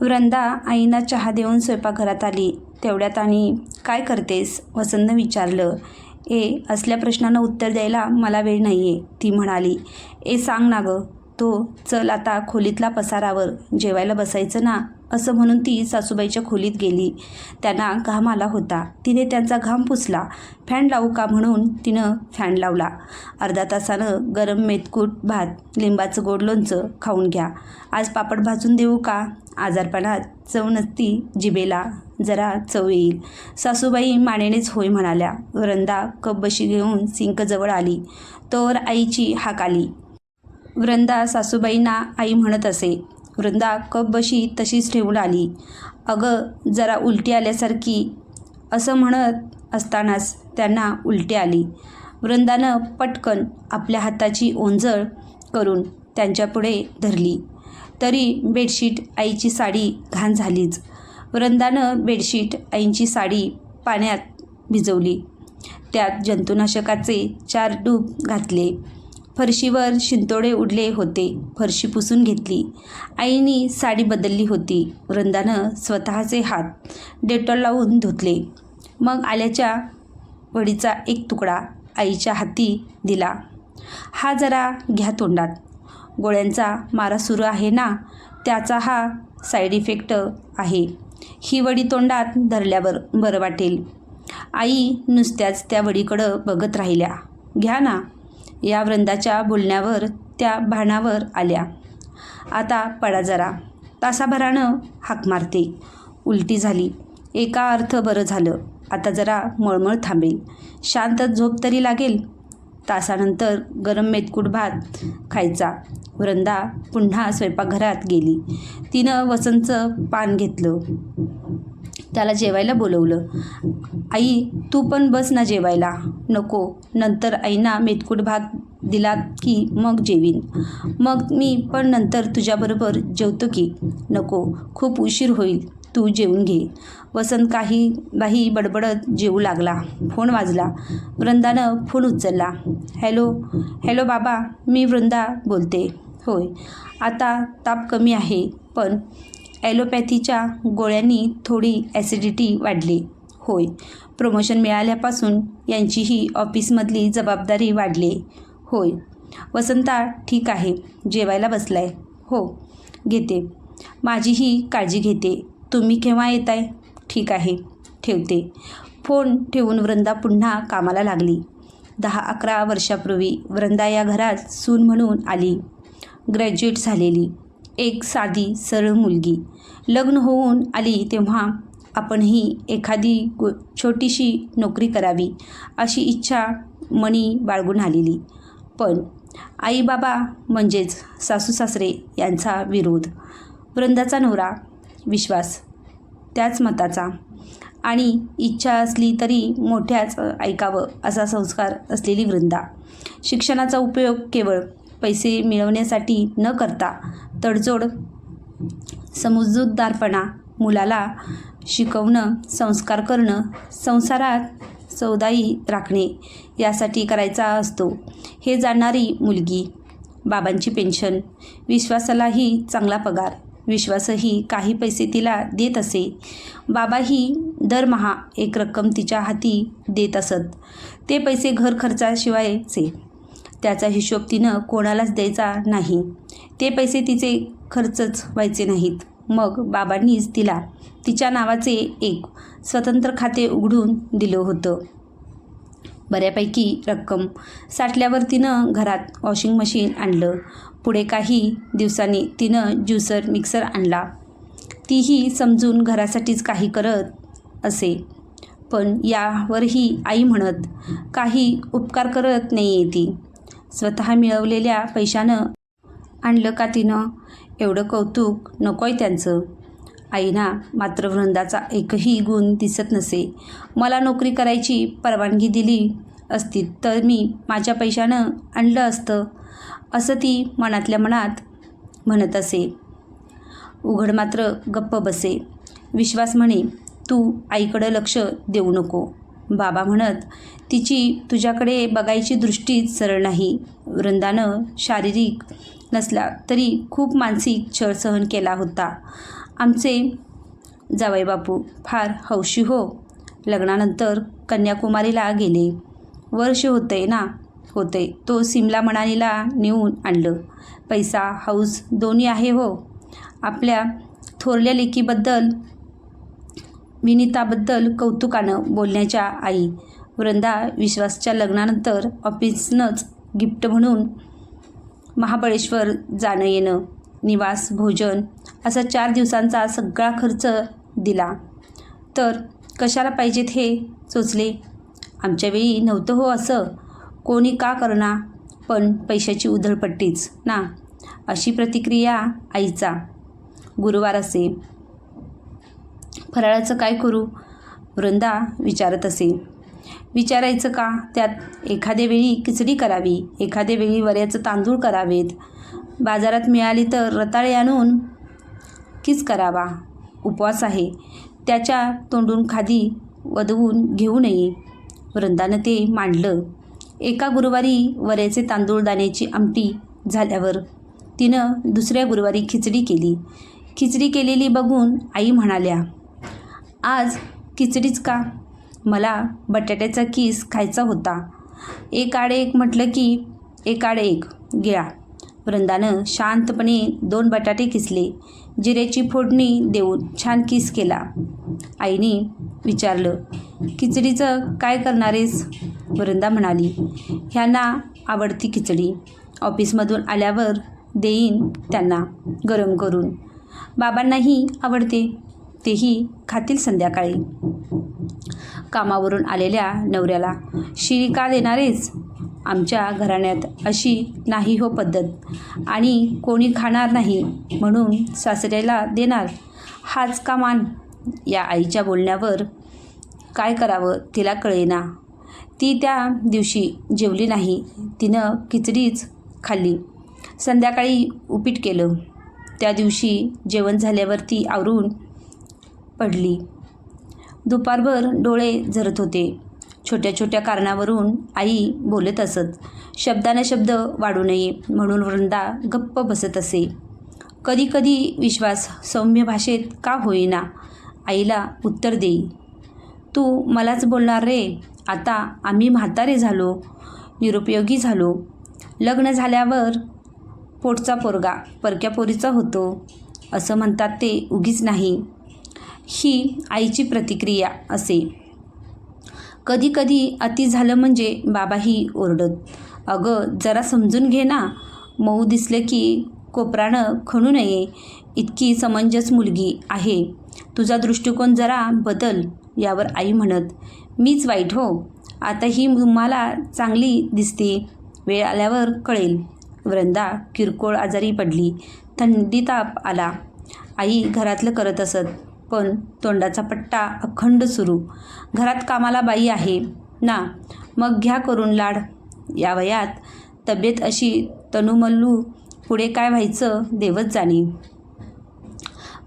वृंदा आईना चहा देऊन स्वयंपाकघरात आली. तेवढ्यात आणि काय करतेस? वसंतनं विचारलं. ए असल्या प्रश्नानं उत्तर द्यायला मला वेळ नाही आहे ती म्हणाली. ए सांग ना गं तो चल आता खोलीतला पसारावर जेवायला बसायचं ना असं म्हणून ती सासूबाईच्या खोलीत गेली. त्यांना घाम आला होता. तिने त्यांचा घाम पुसला. फॅन लावू का? म्हणून तिनं फॅन लावला. अर्धा तासानं गरम मेतकूट भात लिंबाचं गोड लोणचं खाऊन घ्या. आज पापड भाजून देऊ का? आजारपणात चव नसती जिबेला जरा चव येईल. सासूबाई मानेनेच होय म्हणाल्या. वरंदा कप बशी घेऊन सिंकजवळ आली. तोवर आईची हाक आली. वृंदा सासूबाईंना आई म्हणत असे. वृंदा कप बशी तशीच ठेवून आली. अगं जरा उलटी आल्यासारखी. असं म्हणत असतानाच त्यांना उलटी आली. वृंदानं पटकन आपल्या हाताची ओंजळ करून त्यांच्यापुढे धरली. तरी बेडशीट आईची साडी घाण झालीच. वृंदानं बेडशीट आईची साडी पाण्यात भिजवली. त्यात जंतुनाशकाचे चार डूब घातले. फरशीवर शिंतोडे उडले होते. फरशी पुसून घेतली. आईनी साडी बदलली होती. वृंदानं स्वतःचे हात डेटॉल लावून धुतले. मग आल्याच्या वडीचा एक तुकडा आईच्या हाती दिला. हा जरा घ्या तोंडात. गोळ्यांचा मारा सुरू आहे ना? त्याचा हा साईड इफेक्ट आहे. ही वडी तोंडात धरल्यावर बरं वाटेल. आई नुसत्याच त्या वडीकडं बघत राहिल्या. घ्या ना. या वृंदाच्या बोलण्यावर त्या भानावर आल्या. आता पडा जरा. तासाभरानं हाक मारते. उलटी झाली. एका अर्थ बरं झालं. आता जरा मळमळ थांबेल. शांत झोप तरी लागेल? तासानंतर गरम मेतकूट भात खायचा. वृंदा पुन्हा स्वयंपाकघरात गेली. तिनं वसंतचं पान घेतलं. त्याला जेवायला बोलवलं. आई तू पण बस ना जेवायला. नको. नंतर आईना मेतकूट भात दिला की मग जेवीन. मग मी पण नंतर तुझ्याबरोबर जेवतो की. नको. खूप उशीर होईल. तू जेवून घे. वसंत काही बाही बडबडत जेवू लागला. फोन वाजला. वृंदानं फोन उचलला. हॅलो. हॅलो बाबा. मी वृंदा बोलते. होय. आता ताप कमी आहे. पण ॲलोपॅथीच्या गोळ्यांनी थोडी ॲसिडिटी वाढली. होय. प्रमोशन मिळाल्यापासून यांचीही ऑफिसमधली जबाबदारी वाढली. होय. वसंता ठीक आहे. जेवायला बसलाय. हो. घेते. माझीही काळजी घेते. तुम्ही केव्हा येताय? ठीक आहे. ठेवते. फोन ठेवून वृंदा पुन्हा कामाला लागली. दहा अकरा वर्षापूर्वी वृंदा या घरात सून म्हणून आली. ग्रॅज्युएट झालेली. एक साधी सरळ मुलगी. लग्न होऊन आली तेव्हा आपणही एखादी गो छोटीशी नोकरी करावी अशी इच्छा मणी बाळगून आलेली. पण आई बाबा म्हणजेच सासू सासरे यांचा विरोध वृंदाचा नवरा विश्वास त्याच मताचा. आणि इच्छा असली तरी मोठ्याच ऐकावं असा संस्कार असलेली वृंदा. शिक्षणाचा उपयोग केवळ पैसे मिळवण्यासाठी न करता तडजोड समजूतदारपणा मुलाला शिकवणं संस्कार करणं संसारात सौदाई राखणे यासाठी करायचा असतो. हे जाणणारी मुलगी बाबांची पेन्शन विश्वासालाही चांगला पगार विश्वासही काही पैसे तिला देत असे. बाबाही दरमहा एक रक्कम तिच्या हाती देत असत. ते पैसे घर खर्चाशिवायचे. त्याचा हिशोब तिनं कोणालाच द्यायचा नाही. ते पैसे तिचे खर्चच व्हायचे नाहीत. मग बाबांनीच तिला तिच्या नावाचे एक स्वतंत्र खाते उघडून दिलं होतं. बऱ्यापैकी रक्कम साठल्यावर तिनं घरात वॉशिंग मशीन आणलं. पुढे काही दिवसांनी तिनं ज्युसर मिक्सर आणला. तीही समजून घरासाठीच काही करत असे. पण यावरही आई म्हणत काही उपकार करत नाही आहे ती. स्वतः मिळवलेल्या पैशानं आणलं का तिनं? एवढं कौतुक नकोय त्यांचं. आईना मात्र वृंदाचा एकही गुण दिसत नसे. मला नोकरी करायची परवानगी दिली असती तर मी माझ्या पैशानं आणलं असतं असं ती मनातल्या मनात म्हणत असे. उघड मात्र गप्प बसे. विश्वास म्हणे तू आईकडं लक्ष देऊ नको. बाबा म्हणत तिची तुझ्याकडे बघायची दृष्टीच सरळ नाही. वृंदानं शारीरिक नसला तरी खूप मानसिक छळ सहन केला होता. आमचे जावई बापू फार हौशी हो. लग्नानंतर कन्याकुमारीला गेले. वर्ष होते ना? होते तो सिमला मनालीला नेऊन आणलं. पैसा हौस दोन्ही आहे हो. आपल्या थोरल्या लेकीबद्दल विनिताबद्दल कौतुकानं बोलण्याच्या आई. वृंदा विश्वासच्या लग्नानंतर ऑफिसनंच गिफ्ट म्हणून महाबळेश्वर जाणं येणं निवास भोजन असा चार दिवसांचा सगळा खर्च दिला. तर कशाला पाहिजेत हे? चोचले आमच्या वेळी नव्हतं हो असं. कोणी का करणार पण पैशाची उधळपट्टीच ना? अशी प्रतिक्रिया आईचा. गुरुवार असे. फराळाचं काय करू? वृंदा विचारत असे. विचारायचं का? त्यात एखाद्या वेळी खिचडी करावी एखाद्या वेळी वऱ्याचं तांदूळ करावेत. बाजारात मिळाली तर रताळे आणून किस करावा? उपवास आहे. त्याच्या तोंडून खादी वधवून घेऊ नये. वृंदानं ते मांडलं. एका गुरुवारी वऱ्याचे तांदूळ दाण्याची आमटी झाल्यावर तिनं दुसऱ्या गुरुवारी खिचडी केली. खिचडी केलेली बघून आई म्हणाल्या आज खिचडीच का? मला बटाट्याचा किस खायचा होता. एक आड एक म्हटलं की एक आड एक. गिळा वृंदानं शांतपणे दोन बटाटे किसले. जिऱ्याची फोडणी देऊन छान किस केला. आईने विचारलं खिचडीचं काय करणारेस? वृंदा म्हणाली ह्यांना आवडती खिचडी. ऑफिसमधून आल्यावर देईन त्यांना गरम करून. बाबांनाही आवडते. तेही खातील संध्याकाळी. कामावरून आलेल्या नवऱ्याला शिरी का देणारेच? आमच्या घराण्यात अशी नाही हो पद्धत. आणि कोणी खाणार नाही म्हणून सासऱ्याला देणार? हाच का मान? या आईच्या बोलण्यावर काय करावं तिला कळेना. ती त्या दिवशी जेवली नाही. तिनं खिचडीच खाल्ली. संध्याकाळी उपीट केलं. त्या दिवशी जेवण झाल्यावर ती आवरून पडली. दुपारभर डोळे झरत होते. छोट्या छोट्या कारणावरून आई बोलत असत शब्दानं शब्द वाढू नये म्हणून वृंदा गप्प बसत असे. कधी कधी विश्वास सौम्य भाषेत का होईना आईला उत्तर देई. तू मलाच बोलणार रे. आता आम्ही म्हातारे झालो निरुपयोगी झालो. लग्न झाल्यावर पोटचा पोरगा परक्या पोरीचा होतो. असं म्हणतात ते उगीच नाही. ही आईची प्रतिक्रिया असे. कधी कधी अति झालं म्हणजे बाबाही ओरडत. अगं जरा समजून घे ना. मऊ दिसले की कोपरानं खणू नये. इतकी समंजस मुलगी आहे. तुझा दृष्टिकोन जरा बदल यावर आई म्हणत. मीच वाईट हो. आता ही तुम्हाला चांगली दिसते. वेळ आल्यावर कळेल. वृंदा किरकोळ आजारी पडली. थंडी ताप आला. आई घरातलं करत असत. पण तोंडाचा पट्टा अखंड सुरू. घरात कामाला बाई आहे. ना मग घ्या करून लाड. या वयात तब्येत अशी तनुमल्लू पुढे काय व्हायचं देवच जाणे.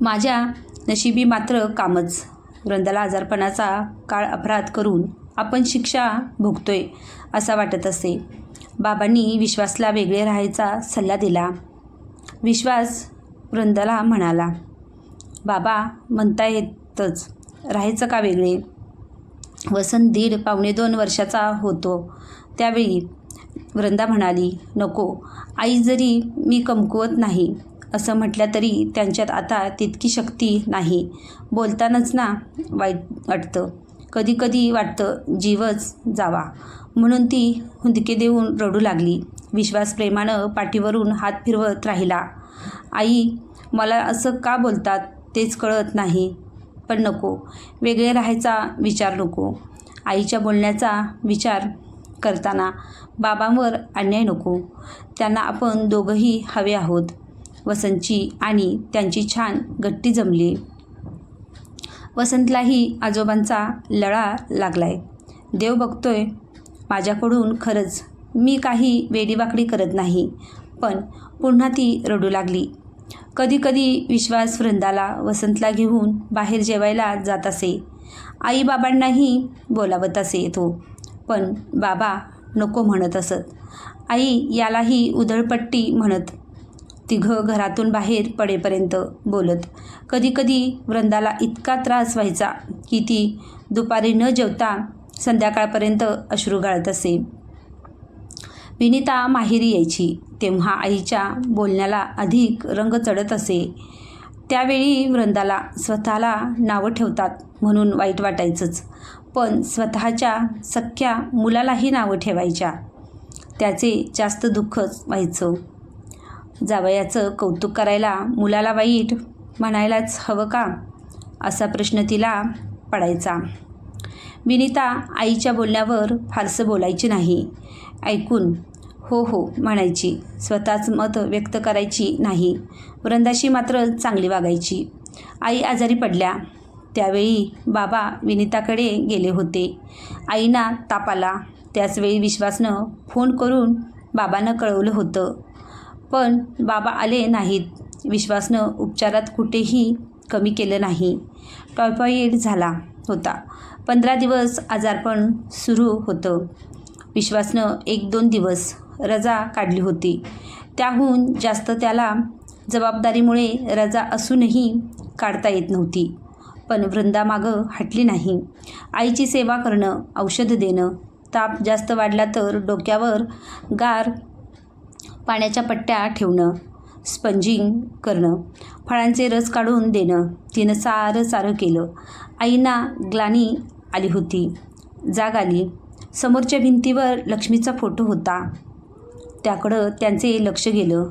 माझ्या नशिबी मात्र कामच. वृंदाला आजारपणाचा काळ अपराध करून आपण शिक्षा भोगतोय असा वाटत असे. बाबांनी विश्वासला वेगळे राहायचा सल्ला दिला. विश्वास वृंदाला म्हणाला बाबा म्हणता येतच. राहायचं का वेगळे? वसंत दीड पावणे दोन वर्षाचा होतो. त्यावेळी वृंदा म्हणाली नको. आई जरी मी कमकुवत नाही असं म्हटलं तरी त्यांच्यात आता तितकी शक्ती नाही. बोलतानाच ना वाईट वाटतं. कधी कधी वाटतं जीवच जावा. म्हणून ती हुंदके देऊन रडू लागली. विश्वास प्रेमानं पाठीवरून हात फिरवत राहिला. आई मला असं का बोलतात? तेच कळत नाही. पण नको. वेगळे राहायचा विचार नको. आईच्या बोलण्याचा विचार करताना बाबांवर अन्याय नको. त्यांना आपण दोघंही हवे आहोत. वसंतची आणि त्यांची छान गट्टी जमली. वसंतलाही आजोबांचा लळा लागलाय. देव बघतोय. माझ्याकडून खरंच मी काही वेडीवाकडी करत नाही. पण पुन्हा ती रडू लागली. कधीकधी विश्वास वृंदाला वसंतला घेऊन बाहेर जेवायला जात असे. आईबाबांनाही बोलावत असे तो. पण बाबा नको म्हणत असत. आई यालाही उधळपट्टी म्हणत तिघं घरातून बाहेर पडेपर्यंत बोलत. कधीकधी वृंदाला इतका त्रास व्हायचा की ती दुपारी न जेवता संध्याकाळपर्यंत अश्रू गाळत असे. विनिता माहेरी यायची. तेव्हा आईच्या बोलण्याला अधिक रंग चढत असे. त्यावेळी वृंदाला स्वतःला नावं ठेवतात म्हणून वाईट वाटायचंच. पण स्वतःच्या सख्या मुलालाही नावं ठेवायच्या. त्याचे जास्त दुःखच व्हायचं. जावयाचं कौतुक करायला मुलाला वाईट म्हणायलाच हवं का? असा प्रश्न तिला पडायचा. विनिता आईच्या बोलण्यावर फारसं बोलायची नाही. ऐकून हो हो म्हणायची. स्वतःच मत व्यक्त करायची नाही. वृंदाशी मात्र चांगली वागायची. आई आजारी पडल्या. त्यावेळी बाबा विनिताकडे गेले होते. आईना ताप आला. त्याचवेळी विश्वासनं फोन करून बाबांना कळवलं होतं. पण बाबा आले नाहीत. विश्वासनं उपचारात कुठेही कमी केलं नाही. टायफॉईड झाला होता. पंधरा दिवस आजारपण सुरू होतं. विश्वासनं एक दोन दिवस रजा काढली होती. त्याहून जास्त त्याला जबाबदारीमुळे रजा असूनही काढता येत नव्हती. पण वृंदामागं हटली नाही. आईची सेवा करणं औषध देणं ताप जास्त वाढला तर डोक्यावर गार पाण्याच्या पट्ट्या ठेवणं स्पंजिंग करणं फळांचे रस काढून देणं तिनं सारं सारं केलं. आईना ग्लानी आली होती. जाग आली. समोरच्या भिंतीवर लक्ष्मीचा फोटो होता. त्याकडं त्यांचे लक्ष गेलं.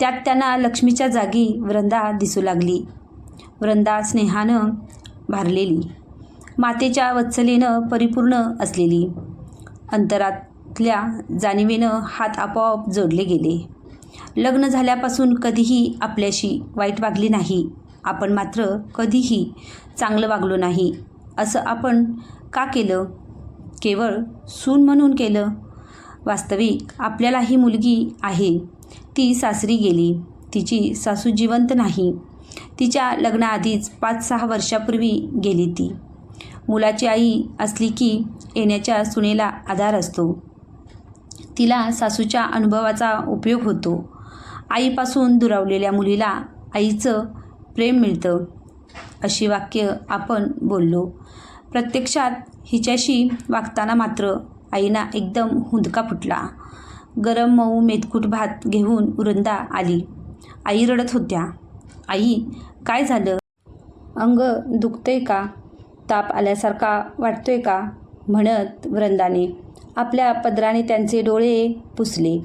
त्यात त्यांना लक्ष्मीच्या जागी वृंदा दिसू लागली. वृंदा स्नेहानं भारलेली. मातेच्या वत्सलेनं परिपूर्ण असलेली. अंतरातल्या जाणीवेनं हात आपोआप जोडले गेले. लग्न झाल्यापासून कधीही आपल्याशी वाईट वागली नाही. आपण मात्र कधीही चांगलं वागलो नाही. असं आपण का केलं? केवळ सून म्हणून केलं. वास्तविक आपल्याला ही मुलगी आहे. ती सासरी गेली. तिची सासू जिवंत नाही. तिच्या लग्नाआधीच पाच सहा वर्षापूर्वी गेली ती. मुलाची आई असली की येण्याच्या सुनेला आधार असतो. तिला सासूच्या अनुभवाचा उपयोग होतो. आईपासून दुरावलेल्या मुलीला आईचं प्रेम मिळतं. अशी वाक्य आपण बोललो. प्रत्यक्षात हिच्याशी वागताना मात्र आईना एकदम हुंदका फुटला. गरम मऊ मेतकूट भात घेऊन वृंदा आली. आई रडत होत्या. आई काय झालं? अंग दुखतंय का? ताप आल्यासारखा वाटतोय का? म्हणत वृंदाने आपल्या पदराने त्यांचे डोळे पुसले.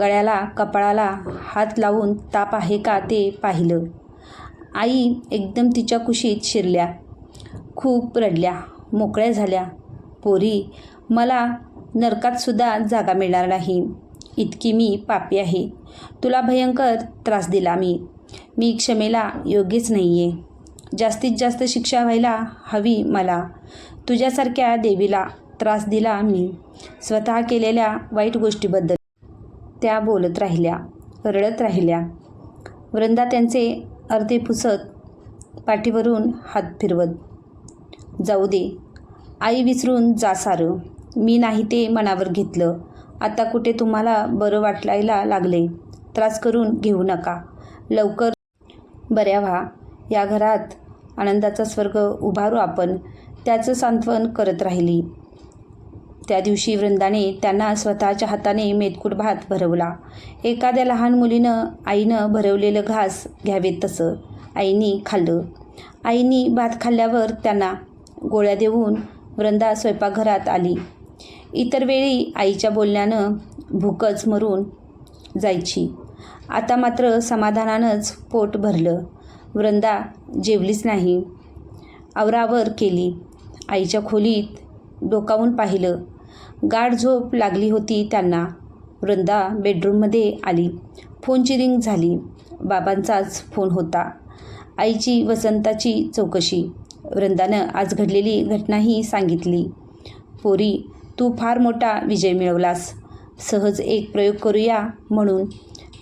गळ्याला कपाळाला हात लावून ताप आहे का? ते पाहिलं. आई एकदम तिच्या कुशीत शिरल्या. खूप रडल्या मोकळ्या झाल्या. पोरी मला नरकातसुद्धा जागा मिळणार नाही. इतकी मी पापी आहे. तुला भयंकर त्रास दिला मी. मी क्षमेला योग्यच नाही आहे जास्तीत जास्त शिक्षा व्हायला हवी मला. तुझ्यासारख्या देवीला त्रास दिला मी. स्वतः केलेल्या वाईट गोष्टीबद्दल. त्या बोलत राहिल्या रडत राहिल्या. वृंदा त्यांचे अर्धे पुसत पाठीवरून हात फिरवत जाऊ दे. आई विसरून जा सारं. मी नाही ते मनावर घेतलं. आता कुठे तुम्हाला बरं वाटायला लागले? त्रास करून घेऊ नका. लवकर. बऱ्या व्हा. या घरात आनंदाचा स्वर्ग उभारू आपण. त्याचं सांत्वन करत राहिली. त्या दिवशी वृंदाने त्यांना स्वतःच्या हाताने मेतकूट भात भरवला. एखाद्या लहान मुलीनं आईनं भरवलेलं घास घ्यावे तसं. आईनी खाल्लं. आईनी भात खाल्ल्यावर त्यांना गोळ्या देऊन वृंदा स्वयंपाकघरात आली. इतर वेळी आईच्या बोलण्यानं भूकच मरून जायची. आता मात्र समाधानानंच पोट भरलं. वृंदा जेवलीच नाही. आवरावर केली. आईच्या खोलीत डोकावून पाहिलं. गाढ झोप लागली होती त्यांना. वृंदा बेडरूममध्ये आली. फोनची रिंग झाली. बाबांचाच फोन होता. आईची वसंताची चौकशी. वृंदानं आज घडलेली घटनाही सांगितली. पोरी तू फार मोठा विजय मिळवलास. सहज एक प्रयोग करूया म्हणून.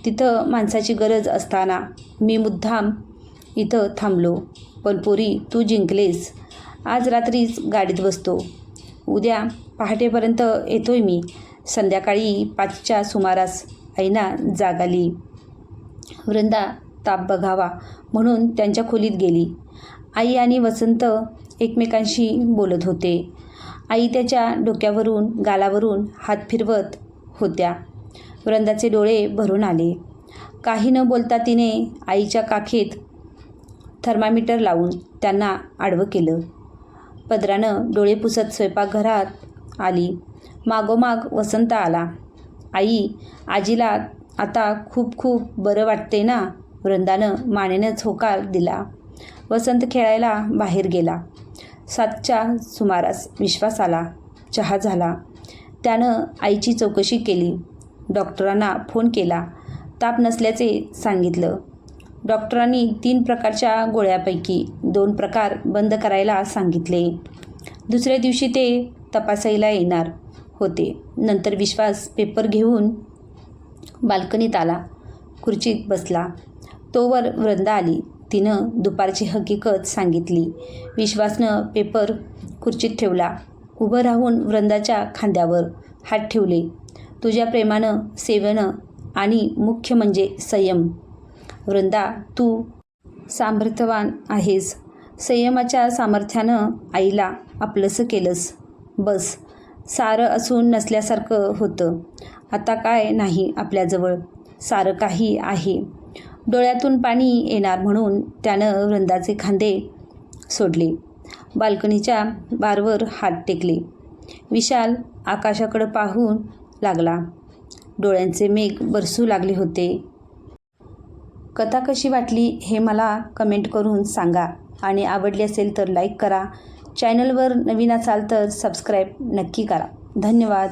तिथं माणसाची गरज असताना मी मुद्दाम इथं थांबलो. पण पोरी तू जिंकलेस. आज रात्रीच गाडीत बसतो. उद्या पहाटेपर्यंत येतोय मी. संध्याकाळी पाचच्या सुमारास आईना जाग आली. वृंदा ताप बघावा म्हणून त्यांच्या खोलीत गेली. आई आणि वसंत एकमेकांशी बोलत होते. आई त्याच्या डोक्यावरून गालावरून हात फिरवत होत्या. वृंदाचे डोळे भरून आले. काही न बोलता तिने आईच्या काखेत थर्मामीटर लावून त्यांना आडवं केलं. पदरानं डोळे पुसत स्वयंपाकघरात आली. मागोमाग वसंत आला. आई आजीला आता खूप खूप बरं वाटते ना वृंदानं मानेनंच होकार दिला. वसंत खेळायला बाहेर गेला. सातच्या सुमारास विश्वास आला. चहा झाला. त्यानं आईची चौकशी केली. डॉक्टरांना फोन केला. ताप नसल्याचे सांगितलं. डॉक्टरांनी तीन प्रकारच्या गोळ्यापैकी दोन प्रकार बंद करायला सांगितले. दुसऱ्या दिवशी ते तपासायला येणार होते. नंतर विश्वास पेपर घेऊन बाल्कनीत आला. खुर्चीत बसला. तोवर वृंदा आली. तिनं दुपारची हकीकत सांगितली. विश्वासनं पेपर खुर्चीत ठेवला. उभं राहून वृंदाच्या खांद्यावर हात ठेवले. तुझ्या प्रेमानं सेवनं आणि मुख्य म्हणजे संयम. वृंदा तू सामर्थ्यवान आहेस. संयमाच्या सामर्थ्यानं आईला आपलंसं केलंस. बस. सारं असून नसल्यासारखं होतं. आता काय नाही आपल्याजवळ. सारं काही आहे. डोळ्यातून पाणी येणार म्हणून त्यानं वृंदाचे खांदे सोडले. बाल्कनीच्या बारवर हात टेकले. विशाल आकाशाकडं पाहून लागला. डोळ्यांचे मेघ बरसू लागले होते. कथा कशी वाटली हे मला कमेंट करून सांगा आणि आवडली असेल तर लाईक करा. चॅनलवर नवीन असाल तर सबस्क्राईब नक्की करा. धन्यवाद.